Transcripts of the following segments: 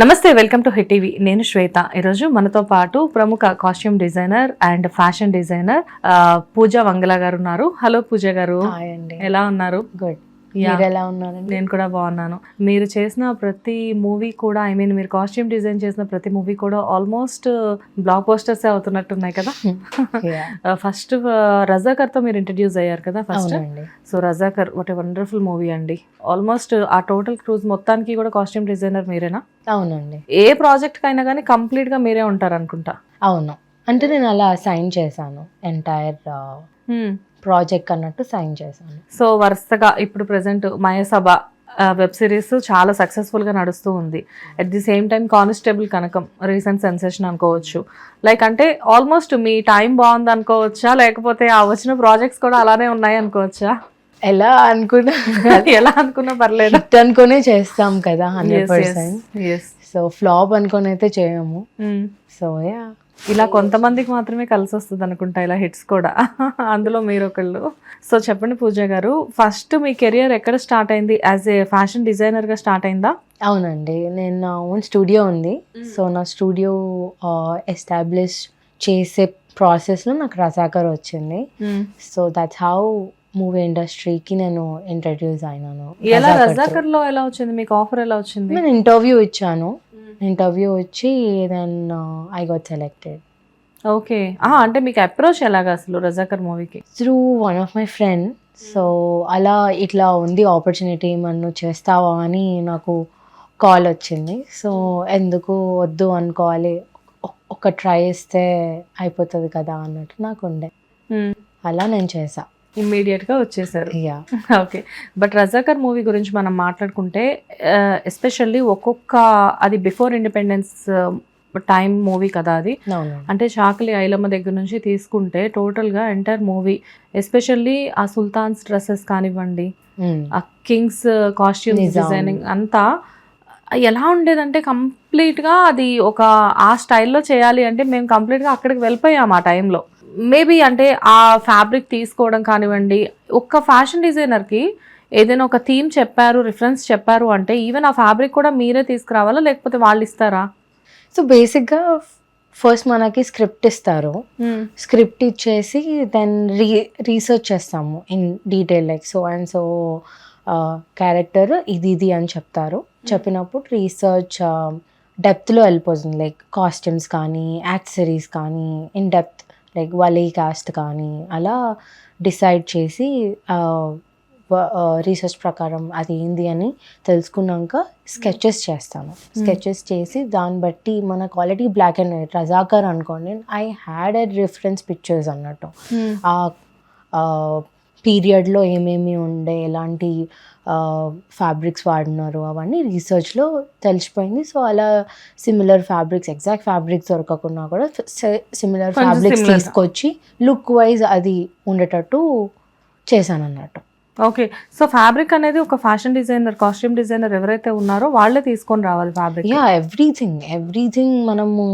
నమస్తే welcome to hit TV. నేను శ్వేత. ఈరోజు మనతో పాటు ప్రముఖ costume designer and fashion designer Pooja Vangala గారు ఉన్నారు. హలో పూజ గారు. ఎలా ఉన్నారు? గుడ్. మీరు ఎలా ఉన్నారండి? నేను కూడా బాగున్నాను. మీరు చేసిన ప్రతి మూవీ కూడా ఐ మీన్ మీరు కాస్ట్యూమ్ డిజైన్ చేసిన ప్రతి మూవీ కూడా ఆల్మోస్ట్ బ్లాక్ పోస్టర్స్ అవుతున్నట్టున్నాయి కదా. ఫస్ట్ రజాకర్తో మీరు ఇంట్రడ్యూస్ అయ్యారు కదా first so Razakar what a wonderful movie అండి. ఆల్మోస్ట్ ఆ టోటల్ క్రూజ్ మొత్తానికి కూడా కాస్ట్యూమ్ డిజైనర్ మీరేనా? అవునండి. ఏ ప్రాజెక్ట్ కైనా కానీ కంప్లీట్గా మీరే ఉంటారు అనుకుంటా అవును. అంటే నేను అలా సైన్ చేశాను. ఎంటైర్ ప్రాజెక్ట్ అన్నట్టు సైన్ చేశాను. సో వరుసగా ఇప్పుడు ప్రెసెంట్ మయసభ వెబ్ సిరీస్ చాలా సక్సెస్ఫుల్గా నడుస్తూ ఉంది. At the same time constable Kanakam recent sensation అనుకోవచ్చు. లైక్ అంటే ఆల్మోస్ట్ మీ టైం బాగుంది అనుకోవచ్చా? లేకపోతే ఆ వచ్చిన ప్రాజెక్ట్స్ కూడా అలానే ఉన్నాయి అనుకోవచ్చా? ఎలా అనుకున్నా ఎలా అనుకున్నా పర్లేదు. హిట్ అనుకునే చేస్తాం కదా హండ్రెడ్ పర్సెంట్ సో ఫ్లాప్ అనుకుని అయితే చేయము. సో యా ఇలా కొంతమందికి మాత్రమే కలిసి వస్తుంది అనుకుంటా ఇలా హిట్స్ కూడా. అందులో మీరు ఒకళ్ళు సో చెప్పండి పూజ గారు ఫస్ట్ మీ కెరియర్ ఎక్కడ స్టార్ట్ అయింది? యాజ్ ఏ ఫ్యాషన్ డిజైనర్గా స్టార్ట్ అయిందా? అవునండి. నేను నా ఓన్ స్టూడియో ఉంది. సో నా స్టూడియో ఎస్టాబ్లిష్ చేసే ప్రాసెస్లో నాకు రజాకర్ వచ్చింది. సో దట్స్ హౌ మూవీ ఇండస్ట్రీకి నేను ఇంట్రడ్యూస్ అయినాను. ఎలా రజాకర్తో. రజాకర్లో ఎలా వచ్చింది? మీకు ఆఫర్ ఎలా వచ్చింది? నేను ఇంటర్వ్యూ ఇచ్చాను. ఇంటర్వ్యూ వచ్చి then I got selected okay. అంటే మీకు అప్రోచ్ ఎలాగా అసలు రజాకర్ మూవీకి? Through one of my friend so అలా ఇట్లా ఉంది ఆపర్చునిటీ నన్ను చేస్తావా అని నాకు కాల్ వచ్చింది. సో ఎందుకు వద్దు అనుకోవాలి. ఒక ట్రై చేస్తే అయిపోతుంది కదా అన్నట్టు నాకు ఉండే. అలా నేను చేసా ఇమ్మీడియట్గా వచ్చేసారు. ఓకే బట్ రజాకర్ మూవీ గురించి మనం మాట్లాడుకుంటే ఎస్పెషల్లీ ఒక్కొక్క అది బిఫోర్ ఇండిపెండెన్స్ టైం మూవీ కదా అది. అంటే చాకలి ఐలమ్మ దగ్గర నుంచి తీసుకుంటే టోటల్గా ఎంటైర్ మూవీ ఎస్పెషల్లీ ఆ సుల్తాన్స్ డ్రెస్సెస్ కానివ్వండి మ్మ్. ఆ కింగ్స్ కాస్ట్యూమ్. డిజైనింగ్ అంతా ఎలా ఉండేదంటే కంప్లీట్గా అది ఒక ఆ స్టైల్లో చేయాలి అంటే మేము కంప్లీట్గా అక్కడికి వెళ్ళిపోయాం ఆ టైంలో మేబీ అంటే ఆ ఫ్యాబ్రిక్ తీసుకోవడం కానివ్వండి ఒక్క ఫ్యాషన్ డిజైనర్కి ఏదైనా ఒక థీమ్ చెప్పారు రిఫరెన్స్ చెప్పారు అంటే ఈవెన్ ఆ ఫ్యాబ్రిక్ కూడా మీరే తీసుకురావాలా లేకపోతే వాళ్ళు ఇస్తారా? సో బేసిక్గా ఫస్ట్ మనకి స్క్రిప్ట్ ఇస్తారు. స్క్రిప్ట్ ఇచ్చేసి దెన్ రీ రీసెర్చ్ చేస్తాము in detail like so and so character ఇది ఇది అని చెప్తారు. చెప్పినప్పుడు రీసెర్చ్ డెప్త్లో వెళ్ళిపోతుంది. లైక్ కాస్ట్యూమ్స్ కానీ యాక్సెసరీస్ కానీ ఇన్ డెప్త్ లైక్ వలీ కాస్ట్ కానీ అలా డిసైడ్ చేసి రీసెర్చ్ ప్రకారం అది ఏంది అని తెలుసుకున్నాక స్కెచెస్ చేస్తాను. స్కెచెస్ చేసి దాన్ని బట్టి మన quality black and white Razakar అనుకోండి I had a reference pictures అన్నట్టు. ఆ పీరియడ్లో ఏమేమి ఉండే ఎలాంటి ఫ్యాబ్రిక్స్ వాడినారు అవన్నీ రీసెర్చ్లో తెలిసిపోయింది. సో అలా సిమిలర్ ఫ్యాబ్రిక్స్ ఎగ్జాక్ట్ ఫ్యాబ్రిక్స్ దొరకకుండా కూడా సిమిలర్ ఫ్యాబ్రిక్స్. తీసుకొచ్చి లుక్ వైజ్ అది ఉండేటట్టు చేశాను అన్నట్టు ఓకే. సో ఫ్యాబ్రిక్ అనేది ఒక ఫ్యాషన్ డిజైనర్ కాస్ట్యూమ్ డిజైనర్ ఎవరైతే ఉన్నారో వాళ్ళే తీసుకొని రావాలి ఫ్యాబ్రిక్. Yeah everything. ఎవ్రీథింగ్ మనము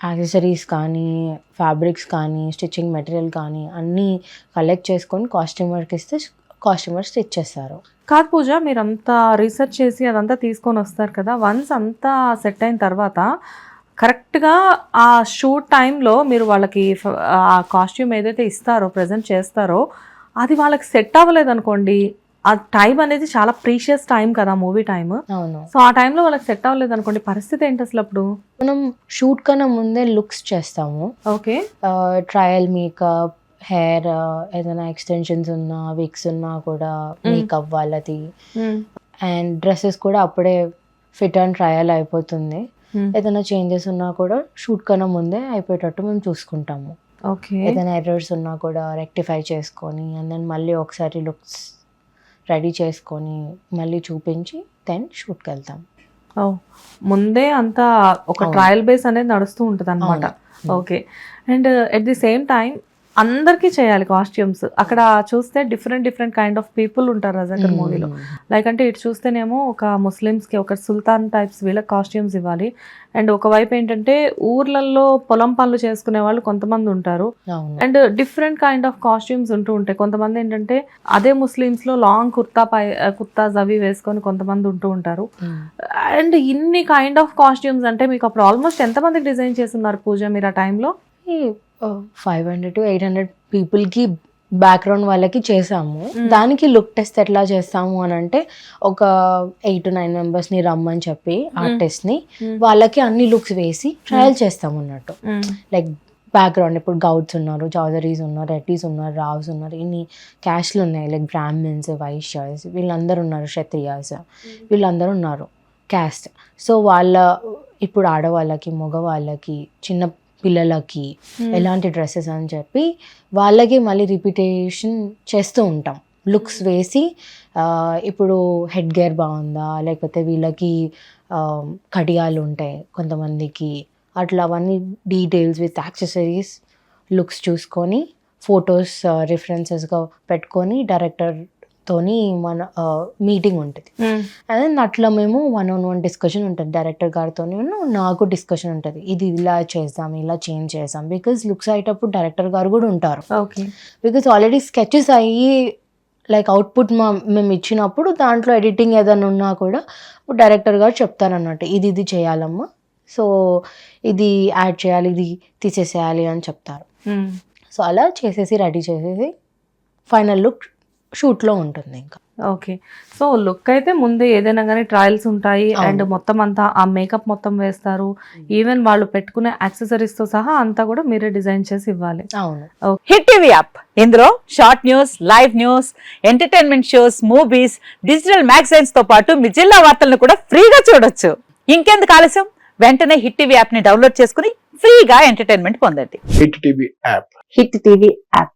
యాక్సెసరీస్ కానీ ఫ్యాబ్రిక్స్ కానీ స్టిచ్చింగ్ మెటీరియల్ కానీ అన్నీ కలెక్ట్ చేసుకొని కాస్ట్యూమర్కి ఇస్తే కాస్ట్యూమర్ స్టిచ్ చేస్తారు కాదు పూజ మీరు అంతా రీసెర్చ్ చేసి అదంతా తీసుకొని వస్తారు కదా. వన్స్ అంతా సెట్ అయిన తర్వాత కరెక్ట్గా ఆ షూట్ టైంలో మీరు వాళ్ళకి ఆ కాస్ట్యూమ్ ఏదైతే ఇస్తారో ప్రజెంట్ చేస్తారో అది వాళ్ళకి సెట్ అవ్వలేదనుకోండి ఆ టైం అనేది చాలా ప్రీషియస్ టైం కదా మూవీ టైం అవును. సో ఆ టైంలో వాళ్ళకి సెట్ అవ్వలేదు అనుకోండి పరిస్థితి ఏంటి అసలు అప్పుడు? మనం షూట్ కన్నా ముందే లుక్స్ చేస్తాము. ఓకే. ట్రయల్ మేకప్ హెయిర్ ఏదైనా ఎక్స్టెన్షన్స్ ఉన్నా విక్స్ ఉన్నా కూడా మేకప్ వాళ్ళది. అండ్ డ్రెస్సెస్ కూడా అప్పుడే ఫిట్ అండ్ ట్రయల్ అయిపోతుంది. ఏదైనా చేంజెస్ ఉన్నా కూడా షూట్ కన్నా ముందే అయిపోయేటట్టు మేము చూసుకుంటాము. ఓకే. ఏదైనా ఎర్రర్స్ ఉన్నా కూడా రెక్టిఫై చేసుకొని అండ్ దెన్ మళ్ళీ ఒకసారి లుక్స్ రెడీ చేసుకొని మళ్ళీ చూపించి దెన్ షూట్కి వెళ్తాం ముందే అంతా ఒక. ట్రయల్ బేస్ అనేది నడుస్తూ ఉంటుంది అనమాట. Okay and at the same time అందరికీ చేయాలి కాస్ట్యూమ్స్ అక్కడ చూస్తే different different kind of people ఉంటారు రజాకర్ మూవీలో. లైక్ అంటే ఇటు చూస్తేనేమో ఒక ముస్లిమ్స్కి ఒక సుల్తాన్ టైప్స్ వీళ్ళకి కాస్ట్యూమ్స్ ఇవ్వాలి. అండ్ ఒకవైపు ఏంటంటే ఊర్లలో పొలం పనులు చేసుకునే వాళ్ళు కొంతమంది ఉంటారు. And different kind of costumes ఉంటూ ఉంటాయి. కొంతమంది ఏంటంటే అదే ముస్లిమ్స్లో లాంగ్ కుర్తా పై కుర్తాస్ అవి వేసుకొని కొంతమంది ఉంటూ ఉంటారు. అండ్ ఇన్ని కైండ్ ఆఫ్ కాస్ట్యూమ్స్ అంటే మీకు అప్పుడు ఆల్మోస్ట్ ఎంతమందికి డిజైన్ చేస్తున్నారు పూజ మీరు ఆ టైంలో five hundred to eight hundred పీపుల్కి బ్యాక్గ్రౌండ్ వాళ్ళకి చేసాము Mm. దానికి లుక్ టెస్ట్ ఎట్లా చేస్తాము అని అంటే ఒక ఎయిట్ టు నైన్ మెంబర్స్ని రమ్మని చెప్పి ఆర్టిస్ట్ని వాళ్ళకి అన్ని లుక్స్ వేసి ట్రయల్ చేస్తాం అన్నట్టు. లైక్ బ్యాక్గ్రౌండ్ ఇప్పుడు గౌడ్స్ ఉన్నారు చౌదరీస్ ఉన్నారు రెడ్డిస్ ఉన్నారు రావ్స్ ఉన్నారు ఇన్ని క్యాస్ట్లు ఉన్నాయి. లైక్ బ్రాహ్మిన్స్ వైశ్యాస్ వీళ్ళందరూ ఉన్నారు క్షత్రియాస్ వీళ్ళందరూ ఉన్నారు క్యాస్ట్ సో వాళ్ళ ఇప్పుడు ఆడవాళ్ళకి మగవాళ్ళకి చిన్న పిల్లలకి ఎలాంటి డ్రెస్సెస్ అని చెప్పి వాళ్ళకి మళ్ళీ రిపీటేషన్ చేస్తూ ఉంటాం. లుక్స్ వేసి ఇప్పుడు హెడ్ గేర్ బాగుందా? లేకపోతే వీళ్ళకి కడియాలు ఉంటాయి కొంతమందికి అట్లా అవన్నీ డీటెయిల్స్ విత్ యాక్సెసరీస్ లుక్స్ చూసుకొని ఫొటోస్ రిఫరెన్సెస్గా పెట్టుకొని డైరెక్టర్తోని మన మీటింగ్ ఉంటుంది. అండ్ అట్లా మేము వన్ ఆన్ వన్ డిస్కషన్ ఉంటుంది డైరెక్టర్ గారితో నాకు డిస్కషన్ ఉంటుంది. ఇది ఇలా చేద్దాం ఇలా చేంజ్ చేద్దాం. బికాజ్ లుక్స్ అయ్యేటప్పుడు డైరెక్టర్ గారు కూడా ఉంటారు. ఓకే బికాజ్ ఆల్రెడీ స్కెచెస్ అయ్యి లైక్ అవుట్పుట్ మా మేము ఇచ్చినప్పుడు దాంట్లో ఎడిటింగ్ ఏదైనా ఉన్నా కూడా డైరెక్టర్ గారు చెప్తారన్నట్టు ఇది ఇది చేయాలమ్మా. సో ఇది యాడ్ చేయాలి ఇది తీసేసేయాలి అని చెప్తారు. సో అలా చేసేసి రెడీ చేసేసి ఫైనల్ లుక్ షూట్లో ఉంటుంది ఇంకా. ఓకే. సో లుక్ అయితే ముందే ఏదైనా కానీ ట్రయల్స్ ఉంటాయి. అండ్ మొత్తం అంతా ఆ మేకప్ మొత్తం వేస్తారు. ఈవెన్ వాళ్ళు పెట్టుకునే యాక్సెసరీస్తో సహా అంతా కూడా మీరే డిజైన్ చేసి ఇవ్వాలి. అవును. Hit TV app. ఇందులో short news live news entertainment shows movies digital మ్యాగజైన్స్తో పాటు మీ జిల్లా వార్తలను కూడా ఫ్రీగా చూడొచ్చు. ఇంకెందుకు ఆలస్యం? వెంటనే హిట్ టీవీ యాప్ని డౌన్లోడ్ చేసుకుని ఫ్రీగా ఎంటర్టైన్మెంట్ పొందండి. Hit TV app. Hit TV app.